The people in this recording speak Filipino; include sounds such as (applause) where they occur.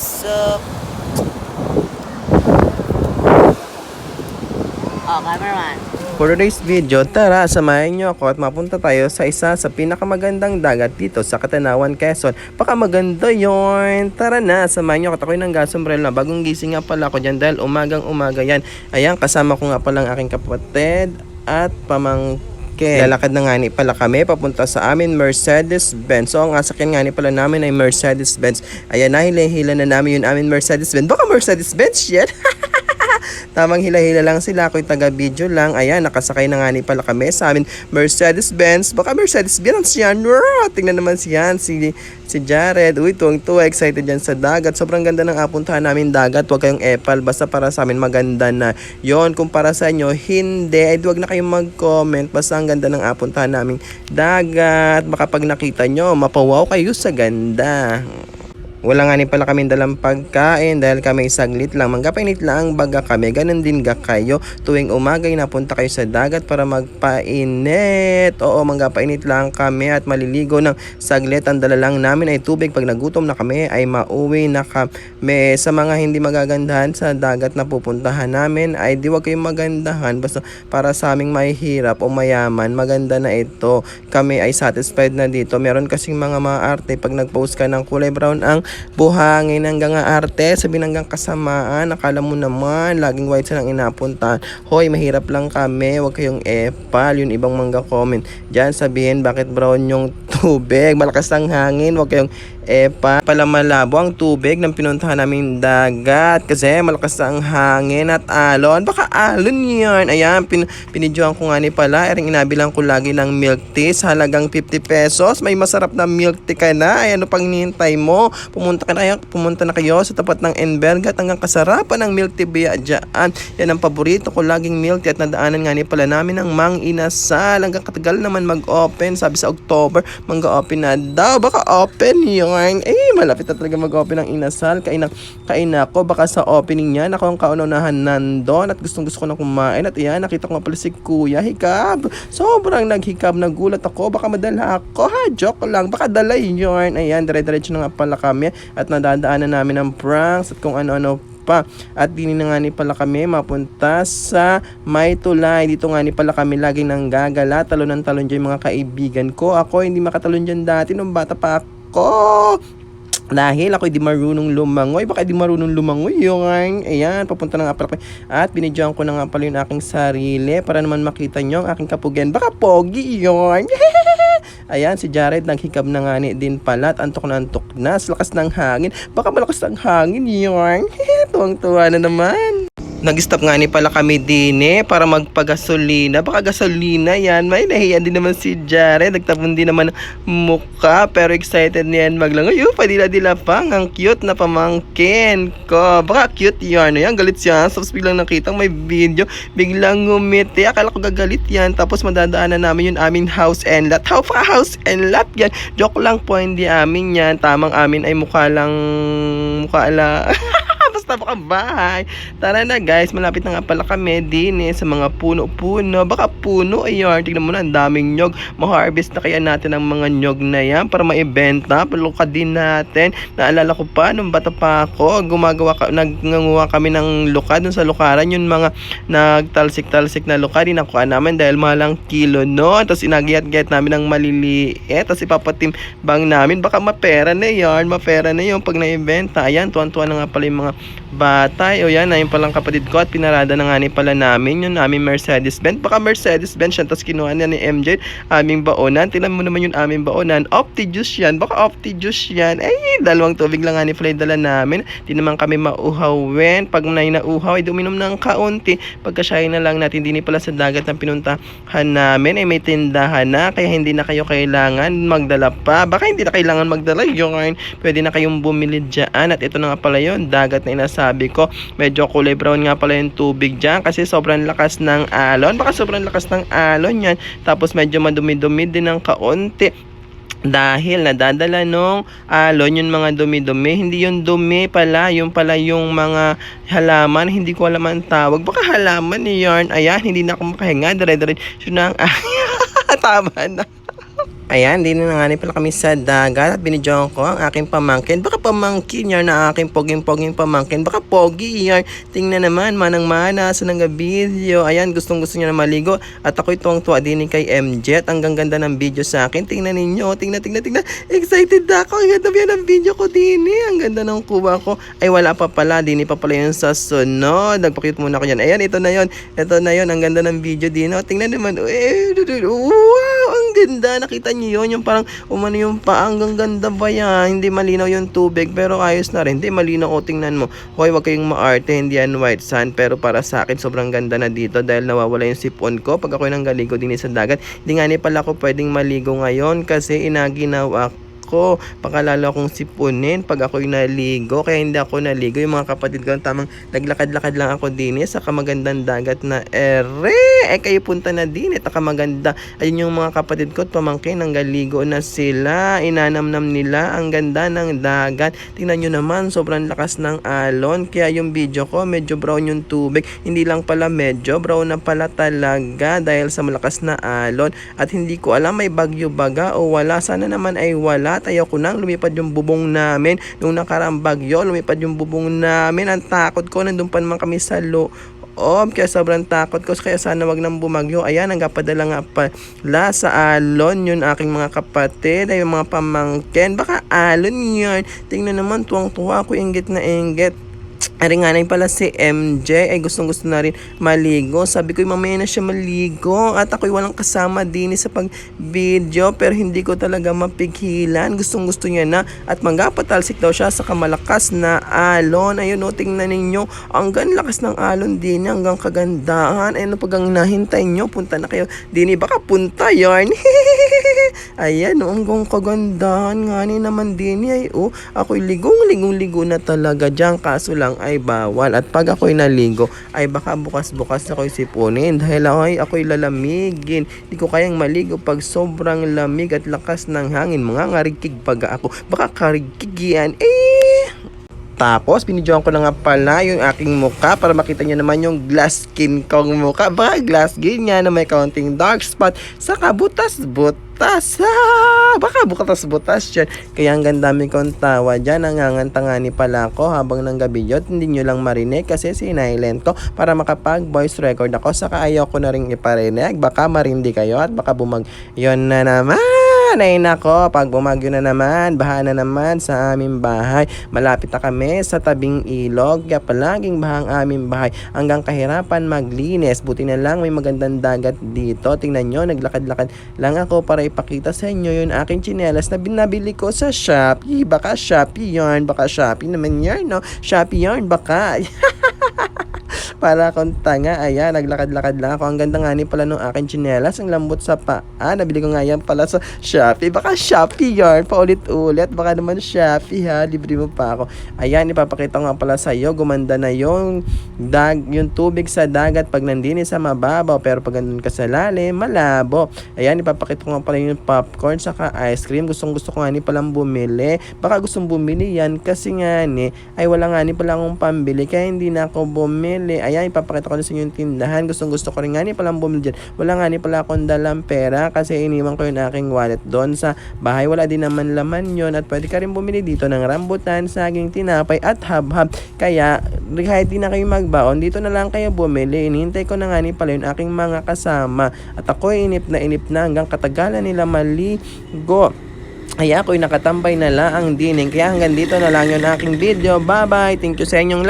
sup. Oh, cameraman. For today's video, tara samahan niyo ako at mapunta tayo sa isa sa pinakamagandang dagat dito sa Katanawan, Quezon. Baka maganda yon. Tara na, samahan niyo ako. Ako'y nang gasombrel na. Bagong gising nga pala ako dyan dahil umagang umaga yan. Ayan, kasama ko nga pala ang aking kapatid at pamangkin. Lalakad na nga ni pala kami papunta sa amin Mercedes-Benz. So ang asakyan nga ni pala namin ay Mercedes-Benz. Ayan, nahila-hila na namin yung amin Mercedes-Benz. Baka Mercedes-Benz yan? (laughs) Tamang hila-hila lang sila. Ako'y taga-video lang. Ayan, nakasakay na nga ni pala kami sa amin Mercedes-Benz. Baka Mercedes-Benz yan. Wow, tingnan naman siyan. Si, si Jared. Uy, tuwang-tuwa. Excited yan sa dagat. Sobrang ganda ng apuntahan namin dagat. Huwag kayong epal. Basta para sa amin maganda na. yon kung para sa inyo, hindi. Ay, huwag na kayong mag-comment. Basta ang ganda ng apuntahan namin dagat. Baka pag nakita nyo, mapawaw kayo sa ganda. Wala nga ni pala kami dalang pagkain dahil kami saglit lang. Manggapainit lang ang baga kami. Ganon din ga kayo. Tuwing umaga ay napunta kayo sa dagat para magpainit. Oo, manggapainit lang kami at maliligo ng saglit. Ang dala lang namin ay tubig. Pag nagutom na kami ay mauwi na kami. Sa mga hindi magagandahan sa dagat na pupuntahan namin ay di wag kayong magandahan. Basta para sa aming mahihirap o mayaman, maganda na ito. Kami ay satisfied na dito. Meron kasing mga maarte pag nag-post ka ng kulay brown ang buhangin hanggang arte sa binanggang kasamaan nakala mo naman laging white silang inapuntahan. Hoy mahirap lang kami wag kayong epal yung ibang mangga comment. Dyan sabihin bakit brown yung (laughs) tubig? Malakas ang hangin wag kayong epal pala malabo ang tubig ng pinuntahan namin dagat kasi malakas ang hangin at alon baka alon yan ayan pin pinidyohan ko nga ni pala ering inabilang ko lagi ng milk tea sa halagang 50 pesos may masarap na milk tea ka na ay ano pang hinihintay mo pumunta ka na kayo, pumunta na kayo sa tapat ng Enberg at hanggang kasarapan ng milk tea biya dyan. Yan ang paborito ko laging milk tea at nadaanan nga ni pala namin ang Mang Inasal. Hanggang katagal naman mag-open. Sabi sa October, mag-open na daw. Baka open yun. Eh, malapit na talaga mag-open ang Inasal. Kain, kain ako. Baka sa opening niya, ako ang kaunahan nandun at gustong gusto ko na kumain. At iyan, nakita ko nga pala si Kuya Hikab. Sobrang naghikab. Nagulat ako. Baka madala ako. Ha, joke lang. Baka dala yun. Ayan, dire-diretso na nga pala kami at nadadaanan namin ang pranks at kung ano-ano pa. At dini na nga ni pala kami mapunta sa May Tulay. Dito nga ni pala kami laging nang gagala. Talon ng talon dyan mga kaibigan ko. Ako hindi makatalon dyan dati nung bata pa ako. Dahil ako di marunong lumangoy, baka di marunong lumangoy yung ayan, papunta pala kami. At binidyoan ko na nga pala yung aking sarili para naman makita nyo ang aking kapugyan. Baka pogi yun. (laughs) ayan, si Jared naghikab na nga din pala at antok na antok na sa lakas ng hangin. Baka malakas ang hangin yun. (laughs) Tuwang-tuwa na naman. Nag-stop nga ni pala kami din eh para magpagasolina. Baka gasolina yan. May nahiyan din naman si Jared. Nagtapon din naman mukha. Pero excited niyan maglangoy. Yung padila-dila pang. Ang cute na pamangkin ko. Baka cute yan. Ayan, galit siya. Tapos biglang nakitang may video. Biglang ngumiti. Akala ko gagalit yan. Tapos madadaanan namin yung aming house and lot. How pa house and lot yan? Joke lang po. Hindi amin yan. Tamang amin ay mukha lang... Mukha lang... (laughs) basta baka bahay. Tara na guys, malapit na nga pala kami din eh, sa mga puno-puno. Baka puno, ayun, tignan mo na, ang daming nyog. Ma-harvest na kaya natin ang mga nyog na yan para maibenta. Paluka din natin. Naalala ko pa, nung bata pa ako, gumagawa ka, nagnganguha kami ng luka dun sa lukaran. Yung mga nagtalsik-talsik na luka, din nakuha namin dahil malang kilo no. Tapos inagiyat-giyat namin ng maliliit. Tapos ipapatimbang namin. Baka mapera na yan, mapera na yun pag naibenta. Ayan, tuwan-tuwa na nga pala yung mga bata. O yan, ayun palang kapatid ko at pinarada na nga ni pala namin yung aming Mercedes-Benz. Baka Mercedes-Benz yan, tapos kinuha niya ni MJ aming baonan. Tingnan mo naman yung aming baonan. Opti juice yan, baka opti juice yan. Ay, dalawang tubig lang nga ni Fly dala namin. Di naman kami mauhawin. Pag nay nauhaw, ay duminom ng kaunti. Pagkasyahin na lang natin, di ni pala sa dagat ang pinuntahan namin. Ay may tindahan na, kaya hindi na kayo kailangan magdala pa. Baka hindi na kailangan magdala yun. Pwede na kayong bumili dyan. At ito na nga pala yun, dagat na inasabi ko. Medyo kulay brown nga pala yung tubig dyan kasi sobrang lakas ng alon. Baka sobrang lakas ng alon yan. Tapos medyo madumi-dumi din ng kaunti. Dahil nadadala nung alon yung mga dumi-dumi. Hindi yung dumi pala yung pala yung mga halaman. Hindi ko alam ang tawag. Baka halaman ni yarn. Ayan hindi na ako makahinga. Dire-dire yun na ang (laughs) tama na Ayan, din na nga pala kami sa dagat at binidyoan ko ang aking pamangkin. Baka pamangkin yan na aking poging-poging pamangkin. Baka pogi yan. Tingnan naman, manang-mana sa nga video. Ayan, gustong gusto niya na maligo. At ako'y tuwang-tuwa din kay MJ. At ang ganda ng video sa akin. Tingnan ninyo, tingnan, tingnan, tingnan. Excited ako. Ang ganda yan ang video ko din Ang ganda ng kuha ko. Ay, wala pa pala. Dini pa pala yun sa sunod. Nagpakit muna ko yan. Ayan, ito na yon Ito na yon Ang ganda ng video din. Tingnan naman. Eh, wow, ang ganda. Nakita niyo yun. Yung parang umano yung pa. Ang ganda ba yan? Hindi malinaw yung tubig. Pero ayos na rin. Hindi malinaw. O, tingnan mo. Hoy, wag kayong maarte. Hindi yan white sand. Pero para sa akin, sobrang ganda na dito. Dahil nawawala yung sipon ko. Pag ako'y nanggaligo din sa dagat. Hindi nga ni pala ako pwedeng maligo ngayon. Kasi inaginaw ako ako. Pakalala akong sipunin pag ako'y naligo. Kaya hindi ako naligo. Yung mga kapatid ko, tamang naglakad-lakad lang ako din eh, sa kamagandang dagat na ere. Eh, kayo punta na din eh, takamaganda. Ayun yung mga kapatid ko, pamangkin, nanggaligo na sila. Inanamnam nila ang ganda ng dagat. Tingnan nyo naman, sobrang lakas ng alon. Kaya yung video ko, medyo brown yung tubig. Hindi lang pala medyo, brown na pala talaga dahil sa malakas na alon. At hindi ko alam may bagyo baga o wala. Sana naman ay wala at ayoko nang lumipad yung bubong namin. Nung nakaraang bagyo, lumipad yung bubong namin. Ang takot ko, nandun pa naman kami sa loob. Kaya sobrang takot ko. Kaya sana wag nang bumagyo. Ayan, ang kapadala nga pala sa alon yun aking mga kapatid. Ay mga pamangkin. Baka alon yun. Tingnan naman, tuwang-tuwa ako. Inggit na inggit. Ari nga na pala si MJ ay gustong gusto na rin maligo. Sabi ko mamaya na siya maligo at ako'y walang kasama din sa pag video pero hindi ko talaga mapigilan. Gustong gusto niya na at manggapatalsik daw siya sa kamalakas na alon. Ayun o tingnan ninyo ang lakas ng alon din hanggang kagandahan. Ayun pag ang nahintay nyo punta na kayo din baka punta yarn. (laughs) Ayan o hanggang kagandahan nga ni naman din ay oh ako'y ligong ligong ligo na talaga dyan kaso lang ay bawal. At pag ako'y naligo, ay baka bukas-bukas ako'y sipunin dahil ay ako'y lalamigin. Di ko kayang maligo pag sobrang lamig at lakas ng hangin. Mga ngarigkig pag ako. Baka karigkig yan. Eh! Tapos, binidyoan ko na nga pala yung aking muka para makita niyo naman yung glass skin kong muka. Baka glass skin niya na may kaunting dark spot. Saka butas-butas. (laughs) Ah, baka butas-butas yan. Kaya ang gandami kong tawa dyan. Nangangantangani pala ako habang ng gabi yun. Hindi nyo lang marinig kasi sinilent ko para makapag voice record ako. Saka ayaw ko na rin iparinig. Baka marindi kayo at baka bumag... Yun na naman. Ay nako, pag bumagyo na naman, baha na naman sa aming bahay. Malapit na kami sa tabing ilog, kaya palaging baha ang aming bahay. Hanggang kahirapan maglinis. Buti na lang may magandang dagat dito. Tingnan nyo, naglakad-lakad lang ako para ipakita sa inyo yung aking chinelas na binabili ko sa Shopee. Baka Shopee yarn, baka Shopee naman yarn, no? Shopee yarn, baka. (laughs) para akong tanga. Ayan, naglakad-lakad lang ako. Ang ganda nga ni pala nung aking chinelas. Ang lambot sa paa. Nabili ko nga yan pala sa Shopee. Baka Shopee yarn. Paulit-ulit. Baka naman Shopee ha. Libre mo pa ako. Ayan, ipapakita ko nga pala sa iyo. Gumanda na yung, dag, yung tubig sa dagat pag nandini sa mababaw. Pero pag nandun ka sa lalim, malabo. Ayan, ipapakita ko nga pala yung popcorn saka ice cream. Gustong gusto ko nga ni palang bumili. Baka gustong bumili yan kasi nga ni ay wala nga ni pala akong pambili. Kaya hindi na ako bumili. Ayan, ipapakita ko na sa inyo yung tindahan. Gustong gusto ko rin nga ni palang bumili dyan. Wala nga ni pala akong dalang pera kasi iniwan ko yung aking wallet doon sa bahay. Wala din naman laman yon at pwede ka rin bumili dito ng rambutan, saging, tinapay at habhab. Kaya kahit di na kayo magbaon, dito na lang kayo bumili. Inihintay ko na nga ni pala yung aking mga kasama. At ako inip na inip na hanggang katagalan nila maligo. Kaya ako'y nakatambay na lang ang dining. Kaya hanggang dito na lang yung aking video. Bye-bye. Thank you sa inyong lahat.